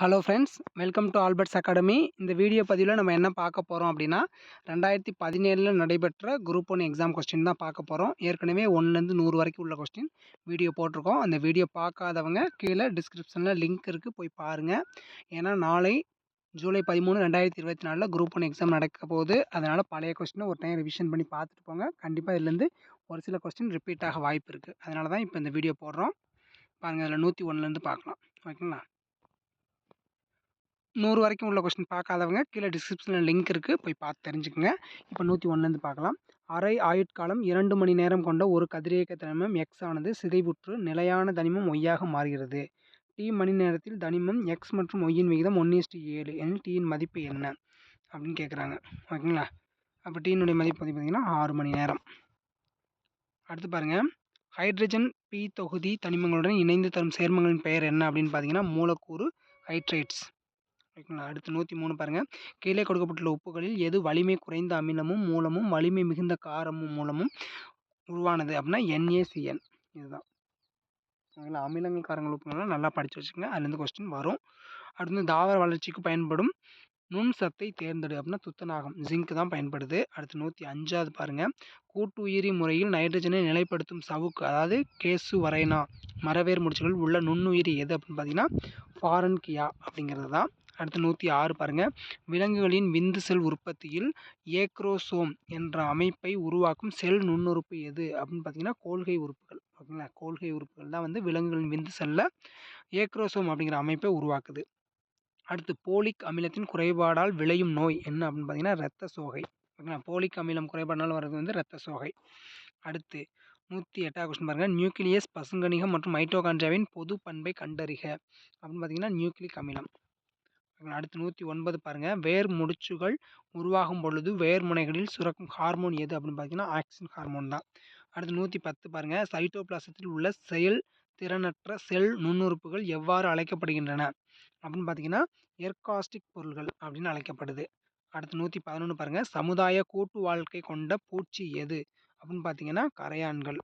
Hello friends welcome to Albert's academy இந்த video பதிவில் நம்ம என்ன பார்க்க போகிறோம் அப்படின்னா ரெண்டாயிரத்தி பதினேழில் நடைபெற்ற குரூப் ஒன் எக்ஸாம் கொஸ்டின் தான் பார்க்க போகிறோம் ஏற்கனவே ஒன்றுலேருந்து நூறு வரைக்கும் உள்ள கொஸ்டின் வீடியோ போட்டிருக்கோம். அந்த வீடியோ பார்க்காதவங்க கீழே டிஸ்கிரிப்ஷனில் லிங்க் இருக்குது போய் பாருங்கள் ஏன்னா நாளை ஜூலை பதிமூணு ரெண்டாயிரத்தி இருபத்தி நாலில் குரூப் ஒன் எக்ஸாம் நடக்க போகுது. அதனால் பழைய கொஸ்டினை ஒரு டைம் ரிவிஷன் பண்ணி பார்த்துட்டு போங்க. கண்டிப்பாக இதுலேருந்து ஒரு சில கொஸ்டின் ரிப்பீட் ஆக வாய்ப்பு இருக்குது அதனால தான் இப்போ இந்த வீடியோ போடுறோம். பாருங்கள் அதில் நூற்றி ஒன்றுலேருந்து பார்க்கலாம். ஓகேங்களா நூறு வரைக்கும் உள்ள கொஸ்டின் பார்க்காதவங்க கீழே டிஸ்கிரிப்ஷனில் லிங்க் இருக்குது போய் பார்த்து தெரிஞ்சுக்கோங்க. இப்போ நூற்றி ஒன்றுலேருந்து பார்க்கலாம். அரை ஆயுட்காலம் இரண்டு மணி நேரம் கொண்ட ஒரு கதிரியக்க தனிமம் எக்ஸ் ஆனது சிதைவுற்று நிலையான தனிமம் ஒய்யாக மாறுகிறது. டி மணி நேரத்தில் தனிமம் எக்ஸ் மற்றும் ஒய்யின் விகிதம் ஒன் இஸ்டி ஏழு எனில் டீயின் மதிப்பு என்ன? அப்படின்னு கேட்குறாங்க ஓகேங்களா? அப்போ டீனுடைய மதிப்பு வந்து பார்த்திங்கன்னா ஆறு மணி நேரம். அடுத்து பாருங்கள் ஹைட்ரஜன் பி தொகுதி தனிமங்களுடன் இணைந்து தரும் சேர்மங்களின் பெயர் என்ன அப்படின்னு பார்த்தீங்கன்னா மூலக்கூறு ஹைட்ரேட்ஸ் ஓகேங்களா? அடுத்து நூற்றி மூணு பாருங்கள் கீழே கொடுக்கப்பட்டுள்ள உப்புகளில் எது வலிமை குறைந்த அமிலமும் மூலமும் வலிமை மிகுந்த காரமும் மூலமும் உருவானது அப்படின்னா என்ஏசிஎன் இதுதான். ஓகேங்களா? அமிலங்கள் காரங்கள் உப்புகள்லாம் நல்லா படித்து வச்சுக்கோங்க. அதுலேருந்து கொஸ்டின் வரும். அடுத்து தாவர வளர்ச்சிக்கு பயன்படும் நுண் சத்தை தேர்ந்தெடு அப்படின்னா துத்தநாகம். ஜிங்க் தான் பயன்படுது. அடுத்து நூற்றி அஞ்சாவது பாருங்கள் கூட்டு உயிரி முறையில் நைட்ரஜனை நிலைப்படுத்தும் சவுக்கு அதாவது கேசு வரைனா மரவேர் முடிச்சுகள் உள்ள நுண்ணுயிரி எது அப்படின்னு பார்த்தீங்கன்னா ஃபாரன் கியா அப்படிங்கிறது தான். அடுத்து நூற்றி ஆறு பாருங்கள் விலங்குகளின் விந்து செல் உற்பத்தியில் ஏக்ரோசோம் என்ற அமைப்பை உருவாக்கும் செல் நுண்ணுறுப்பு எது? அப்படின்னு பார்த்தீங்கன்னா கோல்கை உறுப்புகள். ஓகேங்களா? கோல்கை உறுப்புகள் தான் வந்து விலங்குகளின் விந்து செல்லில் ஏக்ரோசோம் அப்படிங்கிற அமைப்பை உருவாக்குது. அடுத்து போலிக் அமிலத்தின் குறைபாடால் விளையும் நோய் என்ன அப்படின்னு பார்த்தீங்கன்னா ரத்த சோகை. ஓகேங்களா? போலிக் அமிலம் குறைபாடினால் வர்றது வந்து ரத்த சோகை. அடுத்து நூற்றி எட்டாவது கொஸ்டின் பாருங்கள் நியூக்ளியஸ் பசுங்கணிகம் மற்றும் மைட்டோகான்ட்ரியாவின் பொது பண்பை கண்டறிக அப்படின்னு பார்த்தீங்கன்னா நியூக்ளிக் அமிலம். அடுத்து நூற்றி ஒன்பது பாருங்கள் வேர் முடிச்சுகள் உருவாகும் பொழுது வேர் முனைகளில் சுரக்கும் ஹார்மோன் எது அப்படின்னு பார்த்தீங்கன்னா ஆக்சின் ஹார்மோன் தான். அடுத்து நூற்றி பத்து பாருங்கள் சைட்டோபிளாசத்தில் உள்ள செயல் திறனற்ற செல் நுண்ணுறுப்புகள் எவ்வாறு அழைக்கப்படுகின்றன அப்படின்னு பார்த்தீங்கன்னா எர்காஸ்டிக் பொருள்கள் அப்படின்னு அழைக்கப்படுது. அடுத்து நூற்றி பதினொன்று பாருங்கள் சமுதாய கூட்டு வாழ்க்கை கொண்ட பூச்சி எது அப்படின்னு பார்த்தீங்கன்னா கரையான்கள்.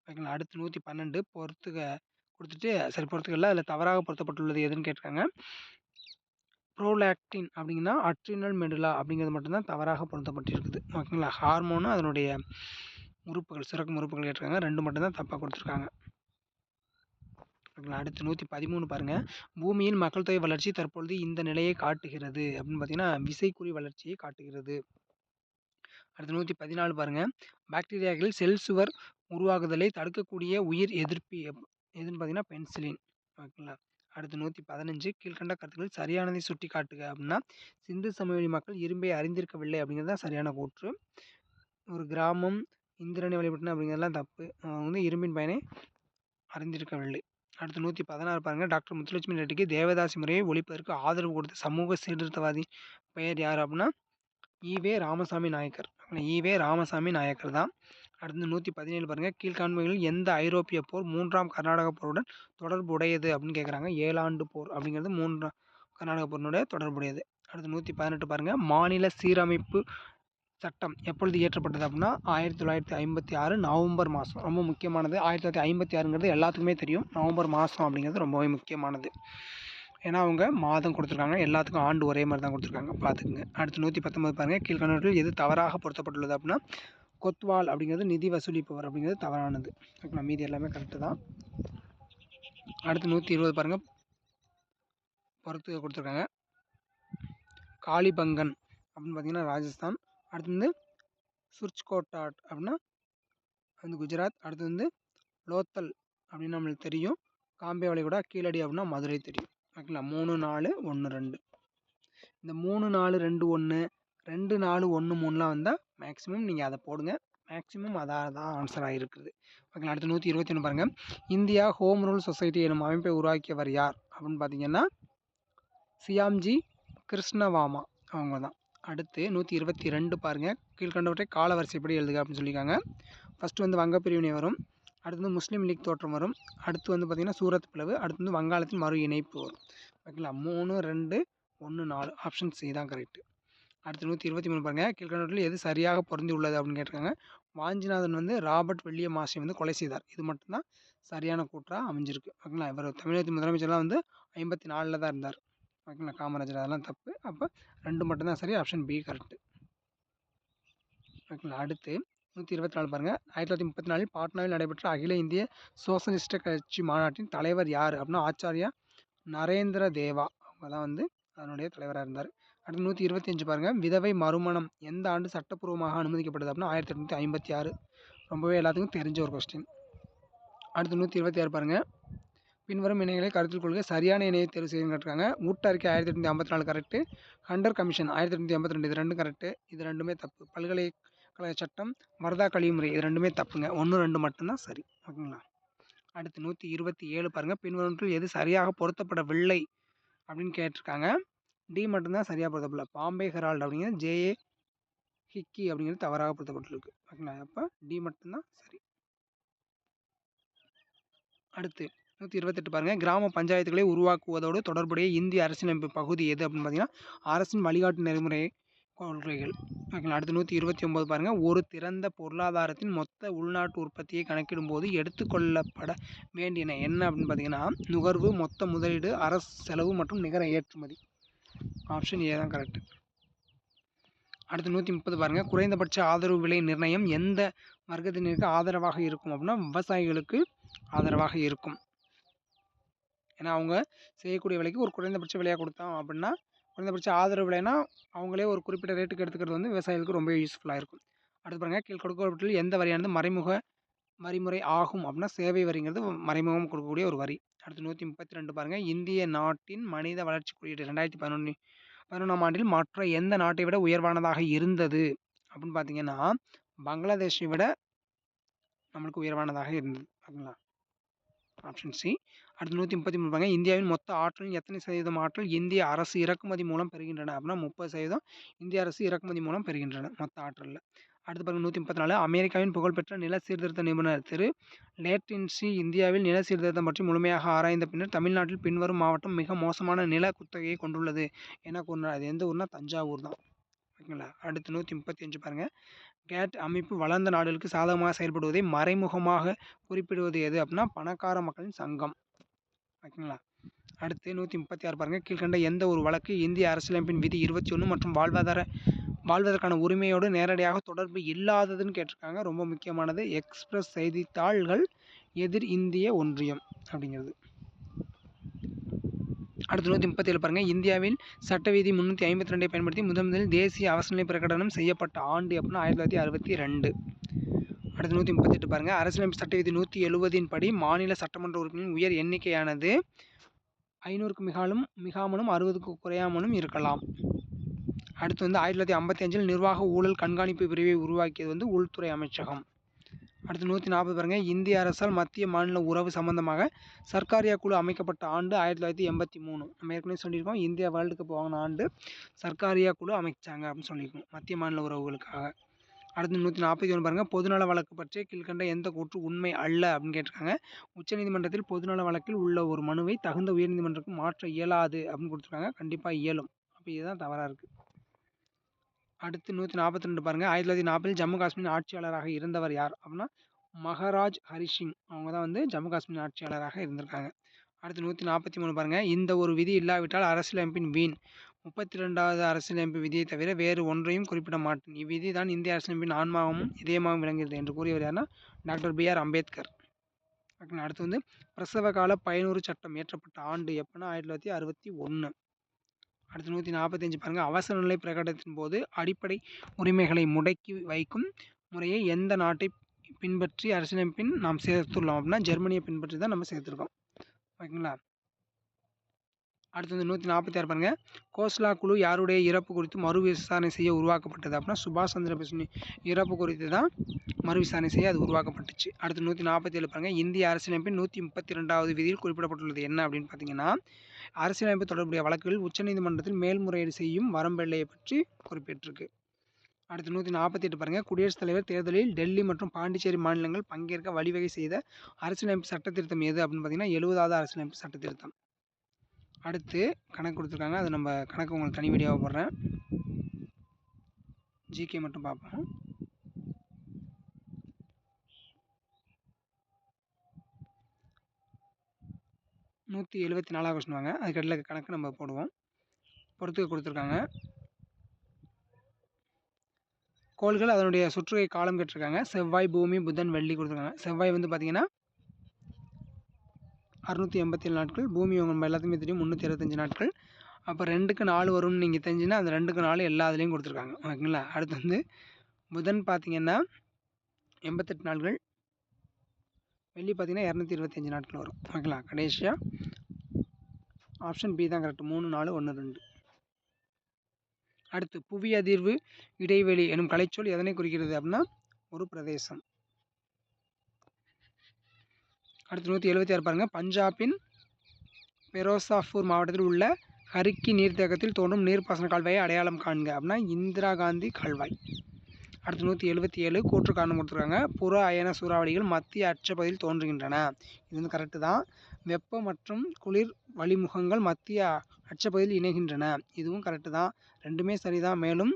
ஓகேங்களா? அடுத்து நூற்றி பன்னெண்டு பொறுத்துக கொடுத்துட்டு சரி பொறுத்துக்கல அதில் தவறாக பொருத்தப்பட்டுள்ளது எதுன்னு கேட்டிருக்காங்க. ப்ரோலாக்டின் அப்படிங்கன்னா அட்ரினல் மெடுலா அப்படிங்கிறது மட்டும்தான் தவறாக பொருத்தப்பட்டிருக்குது. ஓகேங்களா? ஹார்மோனு அதனுடைய உறுப்புகள் சுரக்கும் உறுப்புகள் கேட்டிருக்காங்க ரெண்டு மட்டும்தான் தப்பாக கொடுத்துருக்காங்க. ஓகேங்களா? அடுத்து நூற்றி பதிமூணு பாருங்கள் பூமியின் மக்கள் தொகை வளர்ச்சி தற்பொழுது இந்த நிலையை காட்டுகிறது அப்படின்னு பார்த்தீங்கன்னா விசைக்குறி வளர்ச்சியை காட்டுகிறது. அடுத்து நூற்றி பதினாலு பாருங்கள் பாக்டீரியாக்களில் செல் சுவர் உருவாகுதலை தடுக்கக்கூடிய உயிர் எதிர்ப்பி எதுன்னு பார்த்தீங்கன்னா பென்சிலின். ஓகேங்களா? அடுத்து நூற்றி பதினஞ்சு கீழ்கண்ட கருத்துக்கள் சரியானதை சுட்டி காட்டுக அப்படின்னா சிந்து சமவெளி மக்கள் இரும்பை அறிந்திருக்கவில்லை அப்படிங்கிறது தான் சரியான கூற்று. ஒரு கிராமம் இந்திரனை வழிபட்டன அப்படிங்கிறதுலாம் தப்பு. அவங்க வந்து இரும்பின் பயனை அறிந்திருக்கவில்லை. அடுத்து நூற்றி பதினாறு பாருங்கள் டாக்டர் முத்துலட்சுமி ரெட்டிக்கு தேவதாசி முறையை ஒழிப்பதற்கு ஆதரவு கொடுத்த சமூக சீர்திருத்தவாதி பெயர் யார் அப்படின்னா ஈவே ராமசாமி நாயக்கர். ஈவே ராமசாமி நாயக்கர் தான். அடுத்து நூற்றி பதினேழு பாருங்கள் கீழ்காண்மைகளில் எந்த ஐரோப்பிய போர் மூன்றாம் கர்நாடக போருடன் தொடர்புடையது அப்படின்னு கேட்குறாங்க ஏழாண்டு போர் அப்படிங்கிறது மூன்றாம் கர்நாடக போரினுடைய தொடர்புடையது. அடுத்து நூற்றி பதினெட்டு பாருங்கள் மாநில சீரமைப்பு சட்டம் எப்பொழுது இயற்றப்பட்டது அப்படின்னா ஆயிரத்தி தொள்ளாயிரத்தி ஐம்பத்தி ஆறு நவம்பர் மாதம் ரொம்ப முக்கியமானது. ஆயிரத்தி தொள்ளாயிரத்தி ஐம்பத்தி ஆறுங்கிறது எல்லாத்துக்குமே தெரியும். நவம்பர் மாதம் அப்படிங்கிறது ரொம்பவே முக்கியமானது. ஏன்னா அவங்க மாதம் கொடுத்துருக்காங்க. எல்லாத்துக்கும் ஆண்டு ஒரே மாதிரி தான் கொடுத்துருக்காங்க. பார்த்துக்குங்க. அடுத்து நூற்றி பத்தொம்பது பாருங்கள் கீழ்கணவர்கள் எது தவறாக பொருத்தப்பட்டுள்ளது அப்படின்னா கொத்வால் அப்படிங்கிறது நிதி வசூலிப்பவர் அப்படிங்கிறது தவறானது. ஓகேங்களா மீதி எல்லாமே கரெக்டு தான். அடுத்து நூற்றி இருபது பாருங்கள் பொறுத்து கொடுத்துருக்காங்க. காளிபங்கன் அப்படின்னு பார்த்தீங்கன்னா ராஜஸ்தான். அடுத்து வந்து சுர்ச்கோட்டாட் அப்படின்னா வந்து குஜராத். அடுத்து வந்து லோத்தல் அப்படின்னு நம்மளுக்கு தெரியும். காம்பே வளைகுடா கீழடி அப்படின்னா மதுரை தெரியும். ஓகேங்களா? மூணு நாலு ஒன்று ரெண்டு. இந்த மூணு நாலு ரெண்டு ஒன்று ரெண்டு நாலு ஒன்று மூணுலாம் வந்தால் மேக்ஸிமம் நீங்கள் அதை போடுங்க. மேக்ஸிமம் அதாக தான் ஆன்சராக இருக்குது ஓகேங்களா அடுத்து நூற்றி இருபத்தி ஒன்று பாருங்கள் இந்தியா ஹோம் ரூல் சொசைட்டி எனும் அமைப்பை உருவாக்கியவர் யார்? அப்படின்னு பார்த்தீங்கன்னா சியாம்ஜி கிருஷ்ணவாமா. அவங்க தான் அடுத்து நூற்றி இருபத்தி ரெண்டு பாருங்கள் கீழ்கண்டவற்றை காலவரிசைப்படி எழுதுக அப்படின்னு சொல்லியிருக்காங்க. ஃபஸ்ட்டு வந்து வங்க பிரிவினை வரும். அடுத்து வந்து முஸ்லீம் லீக் தோற்றம் வரும். அடுத்து வந்து பார்த்திங்கன்னா சூரத் பிளவு. அடுத்து வந்து வங்காளத்தின் மறு இணைப்பு வரும். ஓகேங்களா? மூணு ரெண்டு ஒன்று நாலு. ஆப்ஷன் சி தான் கரெக்டு அடுத்து நூற்றி இருபத்தி மூணு பாருங்கள் கீழ்கண்டவற்றில் எது சரியாக பொருந்தி உள்ளது அப்படின்னு கேட்டிருக்காங்க. வாஞ்சிநாதன் வந்து ராபர்ட் வெள்ளிய மாசியை வந்து கொலை செய்தார். இது மட்டும்தான் சரியான கூற்றாக அமைஞ்சிருக்கு. ஓகேங்களா? இவர் தமிழகத்தின் முதலமைச்சர்லாம் வந்து ஐம்பத்தி நாலில் தான் இருந்தார். ஓகேங்களா? காமராஜர். அதெல்லாம் தப்பு. அப்போ ரெண்டு மட்டும்தான் சரி. ஆப்ஷன் பி கரெக்டு ஓகேங்களா? அடுத்து நூற்றி இருபத்தி நாலு பாருங்கள் ஆயிரத்தி தொள்ளாயிரத்தி முப்பத்தி நாலில் பாட்னாவில் நடைபெற்ற அகில இந்திய சோசலிஸ்ட கட்சி மாநாட்டின் தலைவர் யார்? அப்படின்னா ஆச்சாரியா நரேந்திர தேவா. அவங்க தான் வந்து அதனுடைய தலைவராக இருந்தார். அடுத்து நூற்றி இருபத்தஞ்சு பாருங்கள் விதவை மறுமணம் எந்த ஆண்டு சட்டப்பூர்வமாக அனுமதிக்கப்பட்டது அப்படின்னா ஆயிரத்தி எட்நூற்றி ஐம்பத்தி ஆறு. ரொம்பவே எல்லாத்துக்கும் தெரிஞ்ச ஒரு கொஸ்டின் அடுத்து நூற்றி இருபத்தி ஆறு பாருங்கள் பின்வரும் இணைகளை கருத்தில் கொள்க. சரியான இணையை தேர்வு செய்யுங்க கேட்டிருக்காங்க. ஊட்டறிக்கை ஆயிரத்தி எட்நூற்றி ஐம்பத்தி நாலு கரெக்டு ஹண்டர் கமிஷன் ஆயிரத்தி எட்நூற்றி ஐம்பத்தி ரெண்டு. இது ரெண்டும் கரெக்டு இது ரெண்டுமே தப்பு. பல்கலைக்கழக சட்டம் வரதா கல்விமுறை இது ரெண்டுமே தப்புங்க. ஒன்று ரெண்டு மட்டும்தான் சரி. ஓகேங்களா? அடுத்து நூற்றி இருபத்தி ஏழு பாருங்கள் பின்வரும் எது சரியாக பொருத்தப்படவில்லை அப்படின்னு கேட்டிருக்காங்க. டி மட்டும்தான் சரியாக பொருத்தப்படல. பாம்பே ஹெரால்டு அப்படிங்கிறது ஜேஏ ஹிக்கி அப்படிங்கிறது தவறாக பொருத்தப்பட்டிருக்கு. ஓகேங்களா? அப்போ டி மட்டும்தான் சரி. அடுத்து நூற்றி இருபத்தெட்டு பாருங்கள் கிராம பஞ்சாயத்துகளை உருவாக்குவதோடு தொடர்புடைய இந்திய அரசியலமைப்பு பகுதி எது அப்படின்னு பார்த்தீங்கன்னா அரசின் வழிகாட்டு நெறிமுறை கொள்கைகள். ஓகேங்களா? அடுத்து நூற்றி இருபத்தி ஒம்பது பாருங்கள் ஒரு திறந்த பொருளாதாரத்தின் மொத்த உள்நாட்டு உற்பத்தியை கணக்கிடும்போது எடுத்துக்கொள்ளப்பட வேண்டியன என்ன அப்படின்னு பார்த்தீங்கன்னா நுகர்வு மொத்த முதலீடு அரசு செலவு மற்றும் நிகர ஏற்றுமதி. ஆப்ஷன் ஏ தான் கரெக்ட் அடுத்து நூற்றி முப்பது பாருங்கள் குறைந்தபட்ச ஆதரவு விலை நிர்ணயம் எந்த வர்க்கத்தினருக்கு ஆதரவாக இருக்கும் அப்படின்னா விவசாயிகளுக்கு ஆதரவாக இருக்கும். ஏன்னா அவங்க செய்யக்கூடிய விலைக்கு ஒரு குறைந்தபட்ச விலையாக கொடுத்தோம் அப்படின்னா குறைந்தபட்ச ஆதரவு விலைனா அவங்களே ஒரு குறிப்பிட்ட ரேட்டுக்கு எடுத்துக்கிறது வந்து விவசாயிகளுக்கு ரொம்ப யூஸ்ஃபுல்லாக இருக்கும். அடுத்து பாருங்கள் கீழ் கொடுக்கப்பட்டில் எந்த வரியானது மறைமுக வரிமுறை ஆகும் அப்படின்னா சேவை வரிங்கிறது மறைமுகம் கொடுக்கக்கூடிய ஒரு வரி. அடுத்து நூற்றி முப்பத்தி ரெண்டு பாருங்கள் இந்திய நாட்டின் மனித வளர்ச்சி குறியீடு ரெண்டாயிரத்தி பதினொன்று பதினொன்றாம் ஆண்டில் மற்ற எந்த நாட்டை விட உயர்வானதாக இருந்தது? அப்படின்னு பார்த்தீங்கன்னா பங்களாதேஷை விட நம்மளுக்கு உயர்வானதாக இருந்தது. ஓகேங்களா ஆப்ஷன் சி அடுத்து நூற்றி முப்பத்தி மூணு பாருங்க. இந்தியாவின் மொத்த ஆற்றலின் எத்தனை சதவீதம் ஆற்றல்? இந்திய அரசு இறக்குமதி மூலம் பெறுகின்றன. அப்படின்னா முப்பது சதவீதம் இந்திய அரசு இறக்குமதி மூலம் பெறுகின்றன மொத்த ஆற்றலில். அடுத்து பாருங்கள் நூற்றி முப்பத்தி நாலு அமெரிக்காவின் புகழ்பெற்ற நில சீர்திருத்த நிபுணர் திரு லேட்டின்சி இந்தியாவில் நில சீர்திருத்தம் பற்றி முழுமையாக ஆராய்ந்த பின்னர் தமிழ்நாட்டில் பின்வரும் மாவட்டம் மிக மோசமான நில குத்தகையை கொண்டுள்ளது என கூறினார். அது எந்த ஊர்னா தஞ்சாவூர் தான். ஓகேங்களா? அடுத்து நூற்றி முப்பத்தி அஞ்சு பாருங்கள் கேட் அமைப்பு வளர்ந்த நாடுகளுக்கு சாதகமாக செயல்படுவதை மறைமுகமாக குறிப்பிடுவது எது அப்படின்னா பணக்கார மக்களின் சங்கம். ஓகேங்களா? அடுத்து நூற்றி முப்பத்தி ஆறு பாருங்கள் கீழ்கண்ட எந்த ஒரு வழக்கு இந்திய அரசியலமைப்பின் விதி இருபத்தி ஒன்று மற்றும் வாழ்வாதார வாழ்வதற்கான உரிமையோடு நேரடியாக தொடர்பு இல்லாததுன்னு கேட்டிருக்காங்க. ரொம்ப முக்கியமானது. எக்ஸ்பிரஸ் செய்தித்தாள்கள் எதிர் இந்திய ஒன்றியம் அப்படிங்கிறது. அடுத்து நூற்றி முப்பத்தேழு பாருங்கள் இந்தியாவில் சட்ட விதி முந்நூற்றி ஐம்பத்தி ரெண்டை பயன்படுத்தி முதன் முதலில் தேசிய அவசரநிலை பிரகடனம் செய்யப்பட்ட ஆண்டு அப்படின்னா ஆயிரத்தி தொள்ளாயிரத்தி அறுபத்தி ரெண்டு. அடுத்து நூற்றி முப்பத்தெட்டு பாருங்கள் அரசியலமைப்பு சட்ட விதி நூற்றி எழுபதின் படி மாநில சட்டமன்ற உறுப்பினரின் உயர் எண்ணிக்கையானது ஐநூறுக்கு மிகாலும் மிகாமலும் அறுபதுக்கு குறையாமலும் இருக்கலாம். அடுத்து வந்து ஆயிரத்தி தொள்ளாயிரத்தி ஐம்பத்தி அஞ்சில் நிர்வாக ஊழல் கண்காணிப்பு பிரிவை உருவாக்கியது வந்து உள்துறை அமைச்சகம். அடுத்து நூற்றி நாற்பது பாருங்க. இந்திய அரசால் மத்திய மாநில உறவு சம்பந்தமாக சர்க்காரியா குழு அமைக்கப்பட்ட ஆண்டு ஆயிரத்தி தொள்ளாயிரத்தி எண்பத்தி மூணு. நம்ம ஏற்கனவே சொல்லியிருக்கோம். இந்தியா வேர்ல்டு கப் வாங்கின ஆண்டு சர்க்காரியா குழு அமைச்சாங்க அப்படின்னு சொல்லியிருக்கோம். மத்திய மாநில உறவுகளுக்காக. அடுத்து நூற்றி நாற்பத்தி ஒன்று பாருங்கள் பொதுநல வழக்கு பற்றி கீழ்கண்ட எந்த கூற்று உண்மை அல்ல அப்படின்னு கேட்டிருக்காங்க. உச்சநீதிமன்றத்தில் பொதுநல வழக்கில் உள்ள ஒரு மனுவை தகுந்த உயர்நீதிமன்றத்துக்கு மாற்ற இயலாது அப்படின்னு கொடுத்துருக்காங்க. கண்டிப்பாக இயலும். அப்போ இதுதான் தவறாக இருக்குது அடுத்து நூற்றி நாற்பத்தி ரெண்டு பாருங்கள் ஆயிரத்தி தொள்ளாயிரத்தி நாற்பதில் ஜம்மு காஷ்மீர் ஆட்சியாளராக இருந்தவர் யார் அப்படின்னா மகராஜ் ஹரிசிங். அவங்க தான் வந்து ஜம்மு காஷ்மீர் ஆட்சியாளராக இருந்திருக்காங்க. அடுத்து நூற்றி நாற்பத்தி மூணு பாருங்கள் இந்த ஒரு விதி இல்லாவிட்டால் அரசியலமைப்பின் வீண். முப்பத்தி ரெண்டாவது அரசியலமைப்பு விதியை தவிர வேறு ஒன்றையும் குறிப்பிட மாட்டேன். இவ்விதி தான் இந்திய அரசியலமைப்பின் ஆன்மாவும் இதயமாகவும் விளங்குகிறது என்று கூறியவர் யாருன்னா டாக்டர் பி ஆர் அம்பேத்கர். அடுத்து வந்து பிரசவ கால பயனூறு சட்டம் இயற்றப்பட்ட ஆண்டு எப்போனா ஆயிரத்தி தொள்ளாயிரத்தி அறுபத்தி ஒன்று அடுத்து நூற்றி நாற்பத்தஞ்சு பாருங்கள் அவசர நிலை பிரகடனத்தின் போது அடிப்படை உரிமைகளை முடக்கி வைக்கும் முறையை எந்த நாட்டை பின்பற்றி அரசியலமைப்பின் நாம் சேர்த்துள்ளோம் அப்படின்னா ஜெர்மனியை பின்பற்றி தான் நம்ம சேர்த்துருக்கோம். ஓகேங்களா? அடுத்து வந்து நூற்றி நாற்பத்தி ஆறு பாருங்கள் கோஸ்லா குழு யாருடைய இறப்பு குறித்து மறு விசாரணை செய்ய உருவாக்கப்பட்டது அப்படின்னா சுபாஷ் சந்திர போஸின் இறப்பு குறித்து தான் மறு விசாரணை செய்ய அது உருவாக்கப்பட்டுச்சு. அடுத்து நூற்றி நாற்பத்தி ஏழு பாருங்கள் இந்திய அரசியலமைப்பின் நூற்றி முப்பத்தி ரெண்டாவது விதியில் குறிப்பிடப்பட்டுள்ளது என்ன அப்படின்னு பார்த்தீங்கன்னா அரசியலமைப்பு தொடர்புடைய வழக்குகள் உச்சநீதிமன்றத்தில் மேல்முறையீடு செய்யும் வரம்பெல்லையை பற்றி குறிப்பிட்டிருக்கு அடுத்து நூற்றி நாற்பத்தி எட்டு பாருங்கள் குடியரசுத் தலைவர் தேர்தலில் டெல்லி மற்றும் பாண்டிச்சேரி மாநிலங்கள் பங்கேற்க வழிவகை செய்த அரசியலமைப்பு சட்ட திருத்தம் எது அப்படின்னு பார்த்தீங்கன்னா எழுபதாவது அரசியலமைப்பு சட்ட திருத்தம் அடுத்து கணக்கு கொடுத்துருக்காங்க. அது நம்ம கணக்கு உங்களுக்கு தனி வீடியோவாக போடுறேன். ஜிகே மட்டும் பார்ப்போம். நூற்றி எழுபத்தி நாலாவது கொஸ்டின் வாங்க. அதுக்கு கணக்கு நம்ம போடுவோம். பொறுத்துக்க கொடுத்துருக்காங்க. கோள்கள் அதனுடைய சுற்றுகை காலம் கேட்டிருக்காங்க. செவ்வாய் பூமி புதன் வெள்ளி கொடுத்துருக்காங்க. செவ்வாய் வந்து பார்த்திங்கன்னா அறுநூற்றி எண்பத்தி ஏழு நாட்கள் பூமி உங்கள் நம்ம எல்லாத்துக்குமே தெரியும் முந்நூற்றி இருபத்தஞ்சி நாட்கள். அப்போ ரெண்டுக்கு நாலு வரும்னு நீங்கள் தெரிஞ்சுன்னா அந்த ரெண்டுக்கு நாலு எல்லா இதுலேயும் கொடுத்துருக்காங்க. ஓகேங்களா? அடுத்து வந்து புதன் பார்த்தீங்கன்னா எண்பத்தெட்டு நாட்கள் வெள்ளி பார்த்தீங்கன்னா இரநூத்தி இருபத்தஞ்சி நாட்கள் வரும். ஓகேங்களா? கடைசியாக ஆப்ஷன் பி தான் கரெக்ட் மூணு நாலு ஒன்று ரெண்டு. அடுத்து புவி அதிர்வு இடைவெளி எனும் கலைச்சொல் எதனை குறிக்கிறது அப்படின்னா ஒரு பிரதேசம். அடுத்து நூற்றி எழுபத்தி ஆறு பாருங்கள் பஞ்சாபின் பெரோசாப்பூர் மாவட்டத்தில் உள்ள ஹரிக்கி நீர்த்தேக்கத்தில் தோன்றும் நீர்ப்பாசன கால்வாயை அடையாளம் காண்க அப்படின்னா இந்திரா காந்தி கால்வாய். அடுத்து நூற்றி எழுபத்தி ஏழு கூற்று காரணம் கொடுத்துருக்காங்க. புற அயன சூறாவளிகள் மத்திய அச்சப்பகுதியில் தோன்றுகின்றன. இது வந்து கரெக்டு தான். வெப்ப மற்றும் குளிர் வழிமுகங்கள் மத்திய அச்சப்பகுதியில் இணைகின்றன. இதுவும் கரெக்டு தான். ரெண்டுமே சரிதான். மேலும்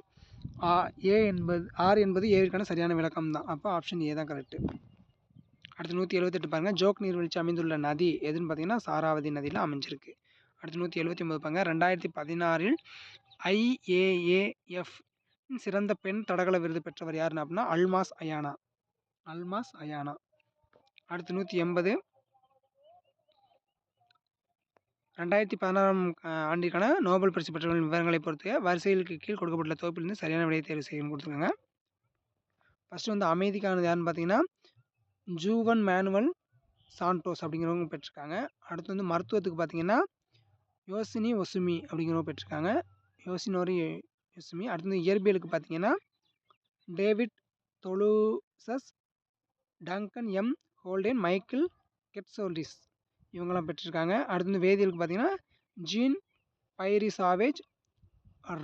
ஆ ஏ என்பது ஆர் என்பது ஏவிற்கான சரியான விளக்கம் தான் அப்போ ஆப்ஷன் ஏ தான் கரெக்டு அடுத்து நூற்றி எழுபத்தெட்டு பாருங்கள் ஜோக் நீர்வீழ்ச்சி அமைந்துள்ள நதி எதுன்னு பார்த்தீங்கன்னா சாராவதி நதியில் அமைஞ்சிருக்கு. அடுத்து நூற்றி எழுபத்தி ஒம்பது பாருங்க. ரெண்டாயிரத்தி பதினாறில் ஐஏஏஎஃப் சிறந்த பெண் தடகள விருது பெற்றவர் யாருன்னு அப்படின்னா அல்மாஸ் அயானா. அல்மாஸ் அயானா. அடுத்து நூற்றி எண்பது. ரெண்டாயிரத்தி பதினாறாம் ஆண்டிற்கான நோபல் பரிசு பெற்றவர்களின் விவரங்களை பொறுத்து வரிசைகளுக்கு கீழ் கொடுக்கப்பட்டுள்ள தொகுப்பிலிருந்து சரியான விடையை தேர்வு செய்யும் கொடுத்துருக்காங்க ஃபஸ்ட்டு வந்து அமைதிக்கானது யாருன்னு பார்த்தீங்கன்னா ஜூவன் மேனுவல் சாண்டோஸ் அப்படிங்கிறவங்க பெற்றிருக்காங்க. அடுத்து வந்து மருத்துவத்துக்கு பார்த்தீங்கன்னா யோசினி ஒசுமி அப்படிங்கிறவங்க பெற்றிருக்காங்க. யோசினோரி யோசுமி அடுத்து வந்து இயற்பியலுக்கு பார்த்தீங்கன்னா David Thouless Duncan M. Haldane Michael Kosterlitz இவங்கெல்லாம் பெற்றிருக்காங்க. அடுத்து வந்து வேதியியலுக்கு பார்த்தீங்கன்னா Jean Pierre Sauvage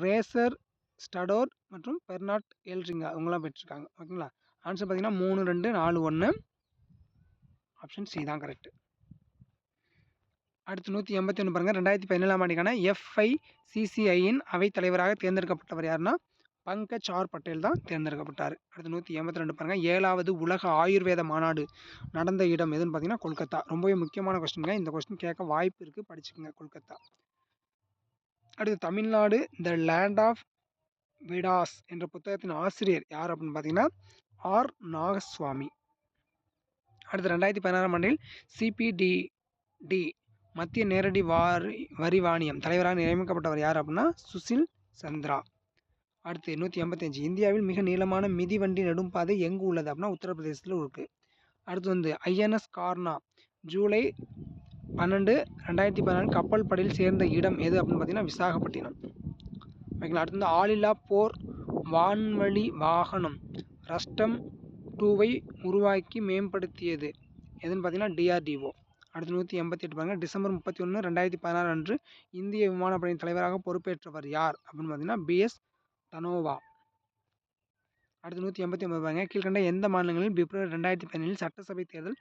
Fraser Stoddart மற்றும் பெர்னாட் எல்ரிங்கா இவங்கெல்லாம் பெற்றிருக்காங்க. ஓகேங்களா? ஆன்சர் பார்த்தீங்கன்னா மூணு ரெண்டு நாலு ஒன்று ஆப்ஷன் சி தான் கரெக்ட் அடுத்து நூற்றி எண்பத்தி ஒன்று பாருங்கள் ரெண்டாயிரத்தி பதினேழாம் ஆண்டுக்கான எஃப்ஐசிசிஐயின் அவைத்தலைவராக அவைத் தலைவராக தேர்ந்தெடுக்கப்பட்டவர் யாருன்னா பங்கஜ் ஆர் பட்டேல் தான் தேர்ந்தெடுக்கப்பட்டார். அடுத்து நூற்றி எண்பத்தி ரெண்டு பாருங்கள் ஏழாவது உலக ஆயுர்வேத மாநாடு நடந்த இடம் எதுன்னு பார்த்தீங்கன்னா கொல்கத்தா. ரொம்பவே முக்கியமான கொஸ்டின்ங்க இந்த கொஸ்டின் கேட்க வாய்ப்பு இருக்குது படிச்சுக்கோங்க கொல்கத்தா. அடுத்து Tamil Nadu the land of Vedas என்ற புத்தகத்தின் ஆசிரியர் யார் அப்படின்னு பார்த்தீங்கன்னா ஆர் நாகசுவாமி. அடுத்து ரெண்டாயிரத்தி பதினாறாம் ஆண்டில் சிபிடிடி மத்திய நேரடி வாரி வரி வாணியம் தலைவராக நியமிக்கப்பட்டவர் யார் அப்படின்னா சுசில் சந்திரா. அடுத்து நூற்றி எண்பத்தஞ்சு இந்தியாவில் மிக நீளமான மிதிவண்டி நெடும்பாதை எங்கு உள்ளது அப்படின்னா உத்தரப்பிரதேசத்தில் இருக்குது அடுத்து வந்து ஐஎன்எஸ் கார்னா ஜூலை பன்னெண்டு ரெண்டாயிரத்தி பதினாலு கப்பல் படையில் சேர்ந்த இடம் எது அப்படின்னு பார்த்தீங்கன்னா விசாகப்பட்டினம். ஓகேங்களா? அடுத்து வந்து ஆளில்லா போர் வான்வழி வாகனம் ரஷ்டம் டூவை உருவாக்கி மேம்படுத்தியது. எதுன்னு பார்த்தீங்கன்னா டிஆர்டிஓ அடுத்து நூற்றி எண்பத்தி எட்டு பாருங்கள் டிசம்பர் முப்பத்தி ஒன்று ரெண்டாயிரத்தி பதினாறு அன்று இந்திய விமானப்படையின் தலைவராக பொறுப்பேற்றவர் யார்? அப்படின்னு பார்த்தீங்கன்னா பிஎஸ் தனோவா. அடுத்து நூற்றி எண்பத்தி ஒன்பது பாருங்க. கீழ்கண்ட எந்த மாநிலங்களில் பிப்ரவரி ரெண்டாயிரத்தி பதினேழில் சட்டசபை தேர்தல்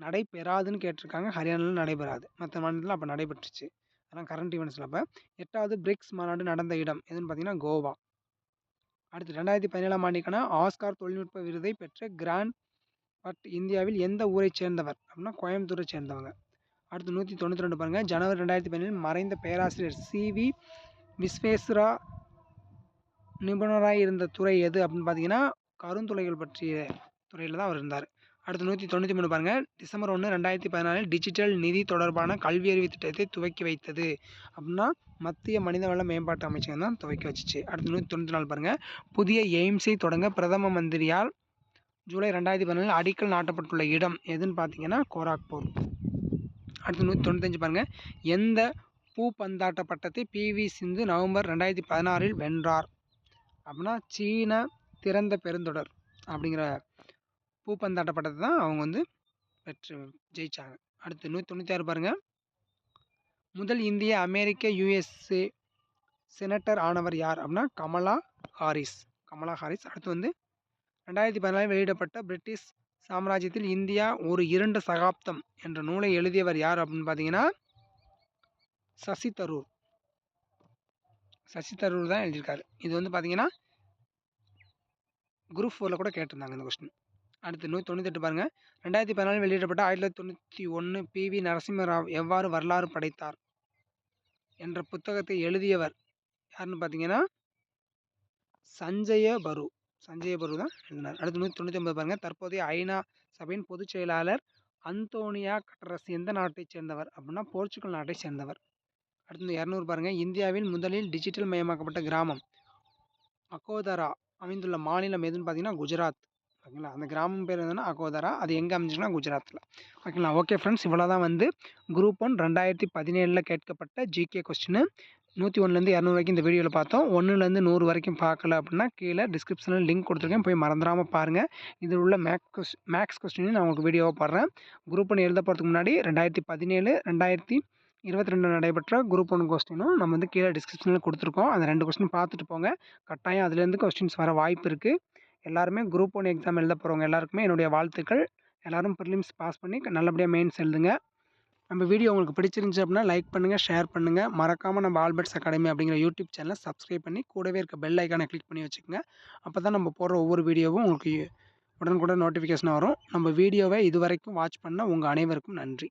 நடைபெறாதுன்னு கேட்டிருக்காங்க. ஹரியானாவில் நடைபெறாது. மற்ற மாநிலத்தில் அப்போ நடைபெற்றுச்சு. அதெல்லாம் கரண்ட் ஈவெண்ட்ஸில் அப்போ. எட்டாவது பிரிக்ஸ் மாநாடு நடந்த இடம் எதுன்னு பார்த்தீங்கன்னா கோவா. அடுத்து ரெண்டாயிரத்தி பதினேழாம் ஆண்டுக்கான ஆஸ்கார் தொழில்நுட்ப விருதை பெற்ற கிராண்ட் பட் இந்தியாவில் எந்த ஊரைச் சேர்ந்தவர் அப்படின்னா கோயம்புத்தூரை சேர்ந்தவங்க. அடுத்து நூற்றி தொண்ணூற்றி ரெண்டு பாருங்கள் ஜனவரி ரெண்டாயிரத்தி பதினேழில் மறைந்த பேராசிரியர் சிவி விஸ்வேஸ்வரா நிபுணராக இருந்த துறை எது அப்படின்னு பார்த்தீங்கன்னா கருந்துளைகள் பற்றிய துறையில் தான் அவர் இருந்தார். அடுத்து நூற்றி தொண்ணூற்றி மூணு பாருங்கள் டிசம்பர் ஒன்று ரெண்டாயிரத்தி பதினாலில் டிஜிட்டல் நிதி தொடர்பான கல்வி அறிவு திட்டத்தை துவக்கி வைத்தது. அப்படின்னா மத்திய மனிதவள மேம்பாட்டு அமைச்சகம் தான் துவக்கி வச்சிச்சு. அடுத்து நூற்றி தொண்ணூற்றி நாலு பாருங்கள் புதிய எய்ம்ஸை தொடங்க பிரதம மந்திரியால் ஜூலை ரெண்டாயிரத்தி பதினாலில் அடிக்கல் நாட்டப்பட்டுள்ள இடம் எதுன்னு பார்த்தீங்கன்னா கோராக்பூர். அடுத்து நூற்றி தொண்ணூத்தஞ்சு பாருங்கள் எந்த பூப்பந்தாட்ட பட்டத்தை பிவி சிந்து நவம்பர் ரெண்டாயிரத்தி பதினாறில் வென்றார்? அப்படின்னா சீன திறந்த பெருந்தொடர் அப்படிங்கிற பூப்பந்தாட்டப்பட்டது தான் அவங்க வந்து பெற்று ஜெயிச்சாங்க. அடுத்து நூற்றி தொண்ணூற்றி ஆறு பாருங்கள் முதல் இந்திய அமெரிக்க யுஎஸ்ஏ செனட்டர் ஆனவர் யார் அப்படின்னா கமலா ஹாரிஸ். கமலா ஹாரிஸ். அடுத்து வந்து ரெண்டாயிரத்தி பதினாலில் வெளியிடப்பட்ட பிரிட்டிஷ் சாம்ராஜ்யத்தில் இந்தியா ஒரு இரண்டு சகாப்தம் என்ற நூலை எழுதியவர் யார் அப்படின்னு பார்த்தீங்கன்னா சசி தரூர். சசி தரூர் தான் எழுதியிருக்காரு. இது வந்து பார்த்தீங்கன்னா குரூப் ஃபோரில் கூட கேட்டிருந்தாங்க இந்த கொஸ்டின் அடுத்து நூற்றி தொண்ணூத்தெட்டு பாருங்கள் ரெண்டாயிரத்தி பதினாலில் வெளியிடப்பட்ட ஆயிரத்தி தொள்ளாயிரத்தி தொண்ணூற்றி ஒன்று பிவி நரசிம்மராவ் எவ்வாறு வரலாறு படைத்தார் என்ற புத்தகத்தை எழுதியவர் யாருன்னு பார்த்தீங்கன்னா சஞ்சய பரு. சஞ்சய பரு தான் எழுதினார். அடுத்து நூற்றி தொண்ணூற்றி ஒன்பது பாருங்கள் தற்போதைய ஐநா சபையின் பொதுச் செயலாளர் அந்தோனியா கட்டரஸ் எந்த நாட்டைச் சேர்ந்தவர் அப்படின்னா போர்ச்சுகல் நாட்டை சேர்ந்தவர். அடுத்து இரநூறு பாருங்கள் இந்தியாவில் முதலில் டிஜிட்டல் மயமாக்கப்பட்ட கிராமம் அகோதரா அமைந்துள்ள மாநிலம் எதுன்னு பார்த்தீங்கன்னா குஜராத். ஓகேங்களா? அந்த கிராமம் பேர் என்னன்னா அகோதரா. அது எங்கே அமைஞ்சுன்னா குஜராத்தில் ஓகேங்களா? ஓகே ஃப்ரெண்ட்ஸ் இவ்வளோ தான் வந்து குரூப் ஒன் ரெண்டாயிரத்தி பதினேழில் கேட்கப்பட்ட ஜிகே கொஸ்டின் நூற்றி ஒன்றுலேருந்து இரநூறு வரைக்கும் இந்த வீடியோவில் பார்த்தோம். ஒன்றுலேருந்து நூறு வரைக்கும் பார்க்கல அப்படின்னா கீழே டிஸ்கிரிப்ஷனில் லிங்க் கொடுத்துருக்கேன். போய் மறந்துடாமல் பாருங்கள் இதில் உள்ள மேக்ஸ் கொஸ் மேக்ஸ் கொஸ்டின் நான் உங்களுக்கு வீடியோவாக போடுறேன். குரூப் ஒன் எழுத போகிறதுக்கு முன்னாடி ரெண்டாயிரத்தி பதினேழு ரெண்டாயிரத்தி இருபத்தி ரெண்டு நடைபெற்ற குரூப் ஒன் கொஸ்டினும் நம்ம வந்து கீழே டிஸ்கிரிப்ஷனில் கொடுத்துருக்கோம். அந்த ரெண்டு கொஸ்டின் பார்த்துட்டு போங்க. கட்டாயம் அதுலேருந்து கொஸ்டின்ஸ் வர வாய்ப்பு இருக்குது எல்லாருமே குரூப் ஒன் எக்ஸாம் எழுத போகிறவங்க எல்லாருக்குமே என்னுடைய வாழ்த்துக்கள். எல்லோரும் ப்ரிலிம்ஸ் பாஸ் பண்ணி நல்லபடியாக மெயின்ஸ் எழுதுங்க. நம்ம வீடியோ உங்களுக்கு பிடிச்சிருந்துச்சு அப்படின்னா லைக் பண்ணுங்கள் ஷேர் பண்ணுங்கள் மறக்காமல் நம்ம ஆல்பர்ட்ஸ் அகாடமி அப்படிங்கிற யூடியூப் சேனலை சப்ஸ்கிரைப் பண்ணி கூடவே இருக்க பெல் ஐக்கானை கிளிக் பண்ணி வச்சுக்கோங்க. அப்போ தான் நம்ம போடுற ஒவ்வொரு வீடியோவும் உங்களுக்கு உடனுக்குடன் நோட்டிஃபிகேஷன் வரும். நம்ம வீடியோவை இது வரைக்கும் வாட்ச் பண்ண உங்கள் அனைவருக்கும் நன்றி.